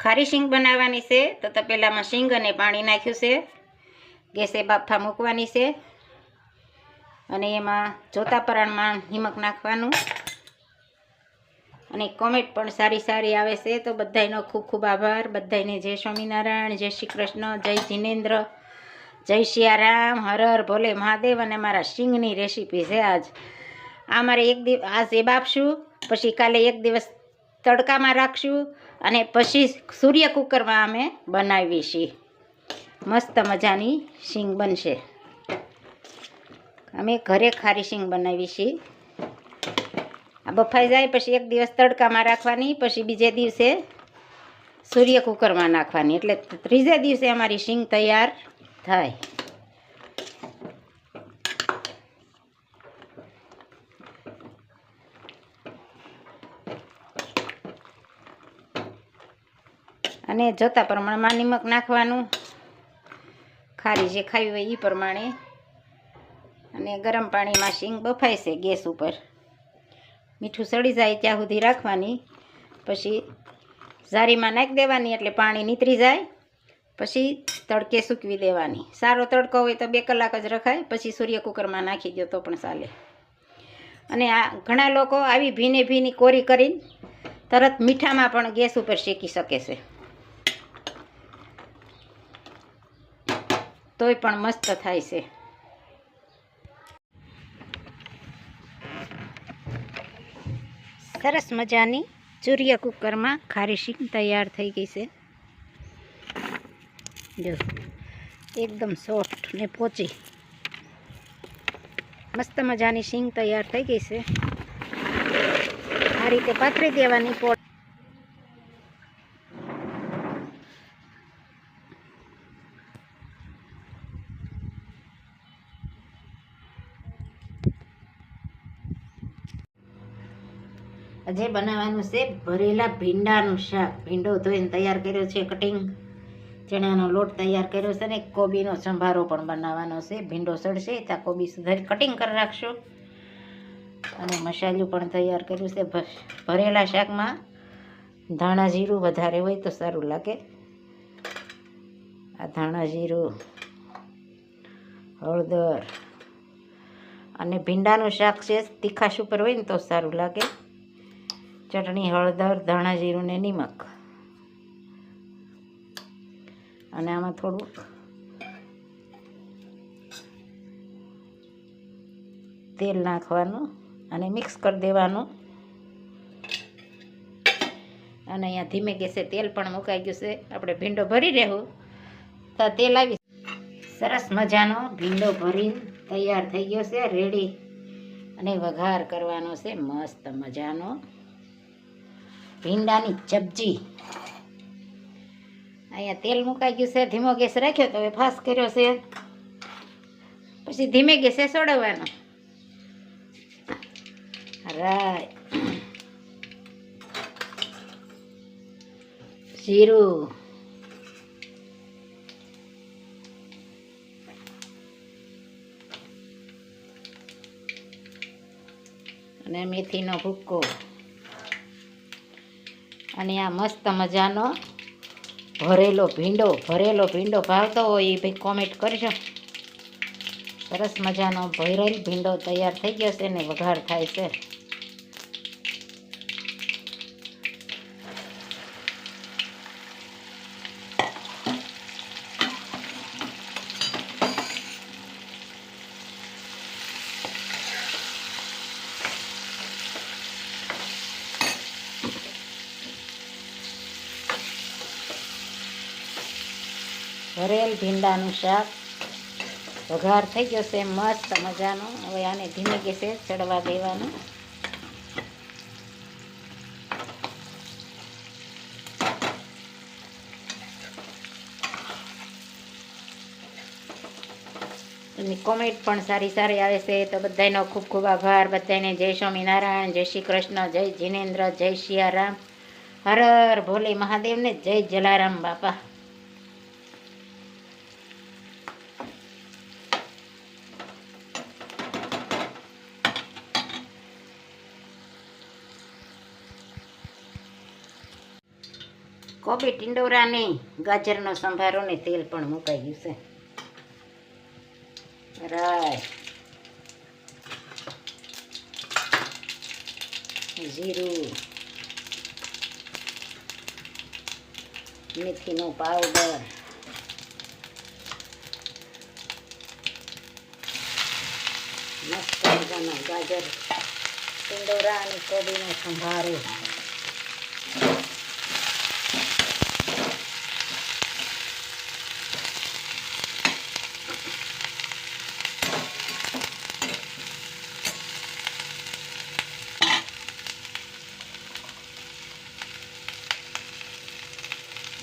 ખારી શીંગ બનાવવાની છે. તો તપેલામાં શીંગ અને પાણી નાખ્યું છે. ગેસે બાફા મૂકવાની છે. અને એમાં જોતા પરાણમાં નિમક નાખવાનું. અને કોમેન્ટ પણ સારી સારી આવે છે. તો બધાયનો ખૂબ ખૂબ આભાર. બધાયને જય સ્વામિનારાયણ, જય શ્રી કૃષ્ણ, જય જિનેન્દ્ર, જય સિયારામ હર હર ભોલે મહાદેવ અને મારા શીંગની રેસીપી છે આજ. આ મારે એક દિવસ આજ એ બાપશું પછી કાલે એક દિવસ તડકામાં રાખશું. અને પછી સૂર્ય કુકરમાં અમે બનાવીએ છીએ મસ્ત મજાની શીંગ બનશે. અમે ઘરે ખારી શીંગ બનાવી છીએ આ બફાઈ જાય પછી એક દિવસ તડકામાં રાખવાની, પછી બીજે દિવસે સૂર્ય કુકરમાં નાખવાની. એટલે ત્રીજે દિવસે અમારી શીંગ તૈયાર થાય. અને જોતા પ્રમાણમાં નિમક નાખવાનું. ખારી જે ખાવી હોય એ પ્રમાણે. અને ગરમ પાણીમાં શીંગ બફાય છે ગેસ ઉપર. મીઠું સડી જાય ત્યાં સુધી રાખવાની. પછી ઝારીમાં નાખી દેવાની એટલે પાણી નીતરી જાય. પછી તડકે સૂકવી દેવાની. સારો તડકો હોય તો બે કલાક જ રખાય. પછી સૂર્ય કુકરમાં નાખી દો તો પણ ચાલે. અને આ ઘણા લોકો આવી ભીને ભીની કોરી કરીને તરત મીઠામાં પણ ગેસ ઉપર શેકી શકે છે. તોય પણ મસ્ત થાય છે. સરસ મજાની ચૂરિય કુકરમાં ખારી શીંગ તૈયાર થઈ ગઈ છે. જો, એકદમ સોફ્ટ ને પોચી. મસ્ત મજાની શીંગ તૈયાર થઈ ગઈ છે. આ રીતે પાથરી દેવાની પોટ આજે બનાવવાનું છે ભરેલા ભીંડાનું શાક. ભીંડો ધોઈને તૈયાર કર્યો છે કટિંગ ચણાનો લોટ તૈયાર કર્યો છે ને કોબીનો સંભારો પણ બનાવવાનો છે. ભીંડો સડશે ત્યાં કોબી સુધારી કટિંગ કરી રાખશું. અને મસાલું પણ તૈયાર કર્યું છે. ભરેલા શાકમાં ધાણા જીરું વધારે હોય તો સારું લાગે. આ ધાણા જીરું, હળદર અને ભીંડાનું શાક છે, તીખાશ ઉપર હોય ને તો સારું લાગે. ચટણી, હળદર, ધાણા જીરું ને નિમક. અને આમાં થોડું તેલ નાખવાનું અને મિક્સ કરી દેવાનું. અને અહીંયા ધીમે ગેસે તેલ પણ મુકાઈ ગયું છે. આપણે ભીંડો ભરી રહેવું. તો તેલ આવી સરસ મજાનો ભીંડો ભરી તૈયાર થઈ ગયો છે રેડી અને વઘાર કરવાનો છે. મસ્ત મજાનો. ભીંડાની સબ્જી અહીંયા તેલ મુકાઈ ગયું છે, ધીમો ગેસ રાખ્યો તો હવે ફાસ કર્યો છે. પછી ધીમે ગેસે સોડવવાનો રાય. જીરું. અને મેથીનો ભૂક્કો અને આ મસ્ત મજાનો ભરેલો ભીંડો ભરેલો ભીંડો ભાવતો હોય એ ભાઈ કોમેન્ટ કરજો. સરસ મજાનો ભરેલ ભીંડો તૈયાર થઈ ગયો છે ને વઘાર થાય છે. ભરેલ ભીંડાનું શાક. વઘાર થઈ ગયો છે, મસ્ત મજાનો. હવે આને ધીમે ગેસે ચડવા દેવાનું. એની કોમેન્ટ પણ સારી સારી આવે છે, તો બધાનો ખૂબ ખૂબ આભાર. બધાને જય સ્વામિનારાયણ, જય શ્રી કૃષ્ણ, જય જીનેન્દ્ર, જય સિયારામ હર હર ભોલે મહાદેવને જય જલારામ બાપા. કોબી ટિંડોરા નહીં ગાજરનો સંભારો ને તેલ પણ મુકાઈ ગયું છે. રાય. જીરું. મેથીનો પાવડર. મસ્ત મજાનો ગાજર, ટિંડોરા અને કોબીનો સંભારો.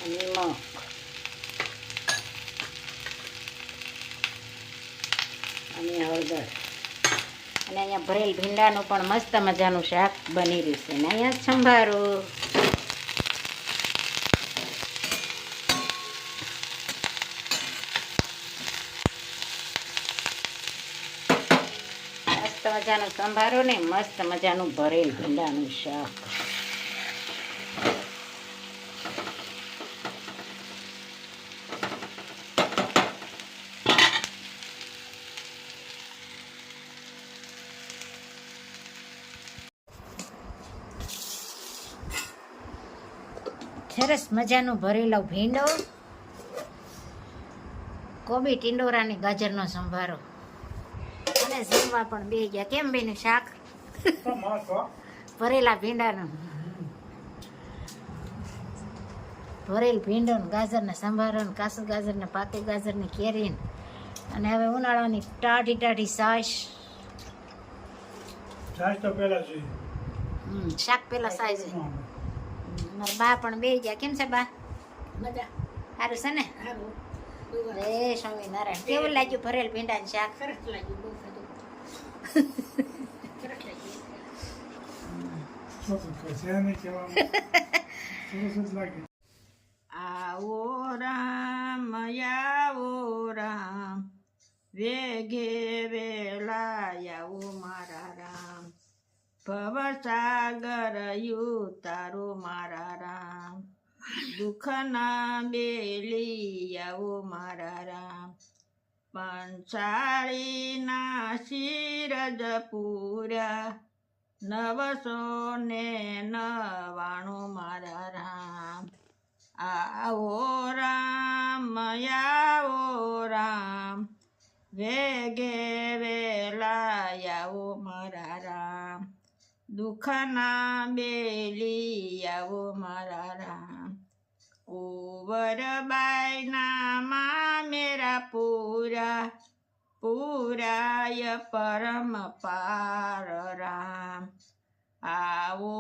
નિમક અને હળદર અને અહીંયા ભરેલ ભીંડાનું પણ મસ્ત મજાનું શાક બની રહ્યું છે. ને અહીંયા સંભારો. મસ્ત મજાનો સંભારો ને મસ્ત મજાનું ભરેલ ભીંડાનું શાક. સરસ મજાનો ભરેલો ભીંડો. કોબી ટીંડોરાની ગાજરનો સંભારો. અને જમવા પણ બે ગયા. કેમ બેન શાક? ભરેલા ભીંડાનું. ભરેલ ભીંડો ને ગાજર ને સંભારો ને કાસુ ગાજર ને પાકી ગાજર ને કેરી અને હવે ઉનાળાની ટાઢી ટાઢી સાસ છાશ તો પેલા જોઈએ. હમ, શાક પેલા સાઈઝ મારા બા પણ બે ગયા. કેમ છે બા? મજા. સારું છે ને? જય સ્વામિનારાયણ કેવું લાગ્યું ભરેલ ભીંડાનું શાક? સરસ લાગ્યું બહુ આવો રામ આવો રામ વેગે વેલા આવો મારા ભવસાગર તારો મારા રામ. દુઃખના બેલી આવો મારા રામ. પંચાળીના શિરજ પૂર્યા. નવસો ને નવાણું મારા રામ આવો રામ આવો રામ વેગે વેલા આવો મારા રામ દુઃખના બેલી આવો મારા રામ કુંવરબાઈના મા મેરા પૂરા, પૂરાય પરમ પાર રામ આવો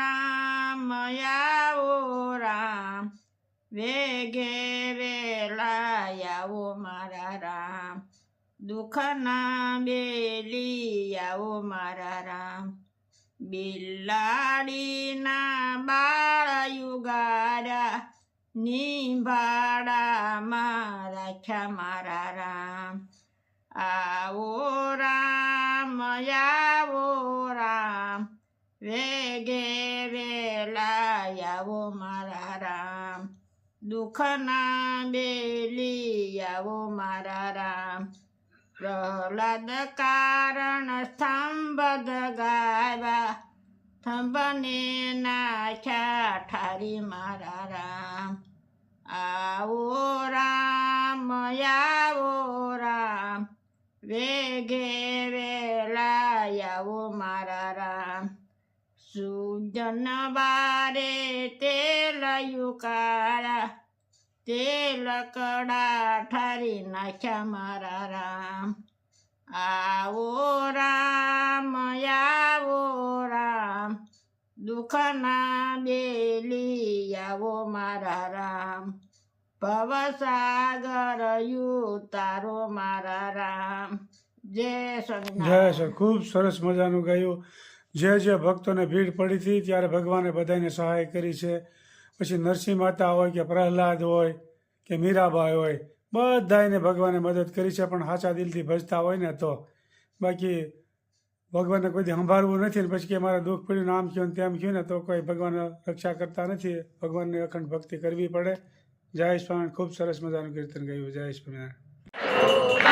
રામ આવો રામ, વેગે વેલા આવો મારા રામ દુઃખના બેલી આવો મારા રામ બિલાડીના બાળ યુગારા નિભાડામાં રાખ્યા મારા રામ આવો રામ આવો રામ વેગે વેલા આવો મારા રામ દુઃખના બેલી આવો મારા રામ પ્રહલાદ કારણ સ્તંભ ગાવા સ્તંભને નાખ્યા ઠારી મારા રામ. આવો રામ આવો રામ. વેગે વેલાયાવો મારા રામ. સુજન બારે તેલ યુકારા તેલ લકડા ઠારી નાખ્યા મારા રામ. આવો રામ આવો રામ. દુઃખના બેલી આવો મારા રામ. ભવસાગર તારો મારા રામ. જય જય સર ખૂબ સરસ મજાનું ગાયું. જે જે ભક્તોને ભીડ પડી હતી ત્યારે ભગવાને બધાને સહાય કરી છે. પછી નરસિંહ માતા હોય કે પ્રહલાદ હોય કે મીરાબાઈ હોય બધાને ભગવાને મદદ કરી છે, પણ સાચા દિલથી ભજતા હોય ને તો. બાકી ભગવાનને કોઈ સંભાળવું નથી ને પછી કે મારે દુઃખ પડ્યું નામ ને તેમ કહ્યું ને તો કોઈ ભગવાન રક્ષા કરતા નથી. ભગવાનની અખંડ ભક્તિ કરવી પડે. જય સ્વામિનારાયણ ખૂબ સરસ મજાનું કીર્તન ગાયું. જય સ્વામિનારાયણ